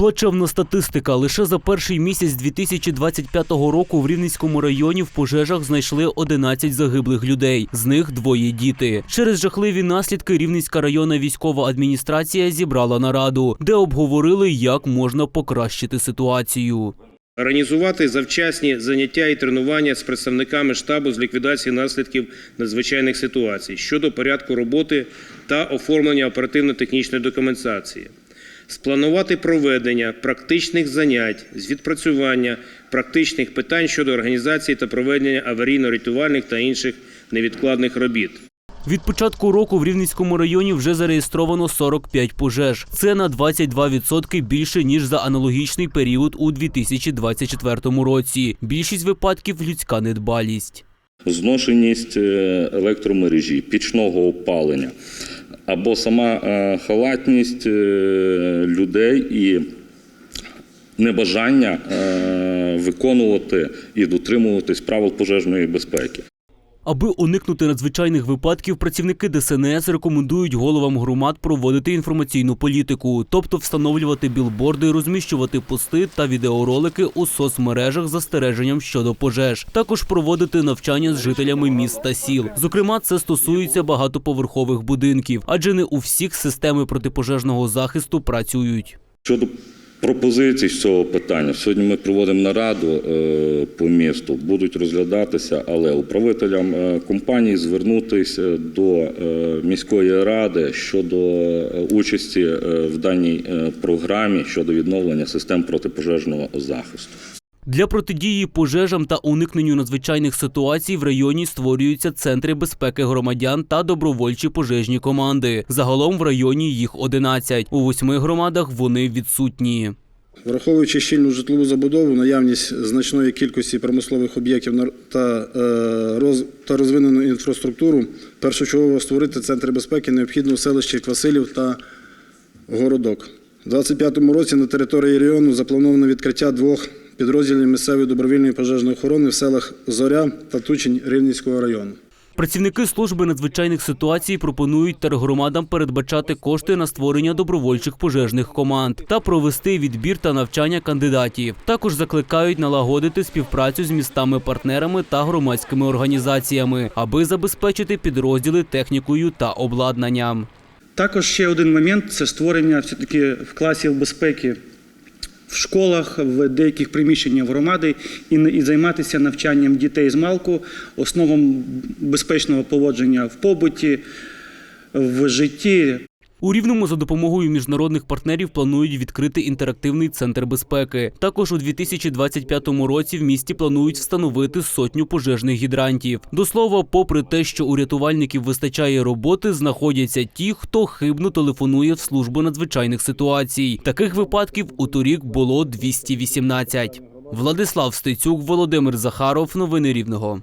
Плачевна статистика. Лише за перший місяць 2025 року в Рівненському районі в пожежах знайшли 11 загиблих людей. З них двоє діти. Через жахливі наслідки Рівненська районна військова адміністрація зібрала нараду, де обговорили, як можна покращити ситуацію. Організувати завчасні заняття і тренування з представниками штабу з ліквідації наслідків надзвичайних ситуацій щодо порядку роботи та оформлення оперативно-технічної документації. Спланувати проведення практичних занять з відпрацювання практичних питань щодо організації та проведення аварійно-рятувальних та інших невідкладних робіт. Від початку року в Рівненському районі вже зареєстровано 45 пожеж. Це на 22% більше ніж за аналогічний період у 2024 році. Більшість випадків людська недбалість. зношеність е, електромережі, пічного опалення або сама е, халатність е, людей і небажання е, виконувати і дотримуватись правил пожежної безпеки. Аби уникнути надзвичайних випадків, працівники ДСНС рекомендують головам громад проводити інформаційну політику, тобто встановлювати білборди, розміщувати пости та відеоролики у соцмережах з застереженням щодо пожеж. Також проводити навчання з жителями міст та сіл. Зокрема, це стосується багатоповерхових будинків, адже не у всіх системи протипожежного захисту працюють. Щодо пропозицій з цього питання, сьогодні ми проводимо нараду е, по місту, будуть розглядатися, але управителям компанії компаній звернутися до е, міської ради щодо е, участі е, в даній е, програмі щодо відновлення систем протипожежного захисту. Для протидії пожежам та уникненню надзвичайних ситуацій в районі створюються центри безпеки громадян та добровольчі пожежні команди. Загалом в районі їх 11. У восьми громадах вони відсутні. Враховуючи щільну житлову забудову, наявність значної кількості промислових об'єктів та, е, та розвинену інфраструктуру, першочергово створити центри безпеки необхідно в селищі Квасилів та Городок. У 2025 році на території району заплановано відкриття двох підрозділів місцевої добровільної пожежної охорони в селах Зоря та Тучень Рівненського району. Працівники служби надзвичайних ситуацій пропонують тергромадам передбачати кошти на створення добровольчих пожежних команд та провести відбір та навчання кандидатів. Також закликають налагодити співпрацю з містами-партнерами та громадськими організаціями, аби забезпечити підрозділи технікою та обладнанням. Також ще один момент це створення все-таки в класів безпеки в школах, в деяких приміщеннях громади і, і займатися навчанням дітей з малку, основам безпечного поводження в побуті, в житті. У Рівному за допомогою міжнародних партнерів планують відкрити інтерактивний центр безпеки. Також у 2025 році в місті планують встановити сотню пожежних гідрантів. До слова, попри те, що у рятувальників вистачає роботи, знаходяться ті, хто хибно телефонує в службу надзвичайних ситуацій. Таких випадків у торік було 218. Владислав Стецюк, Володимир Захаров. Новини Рівного.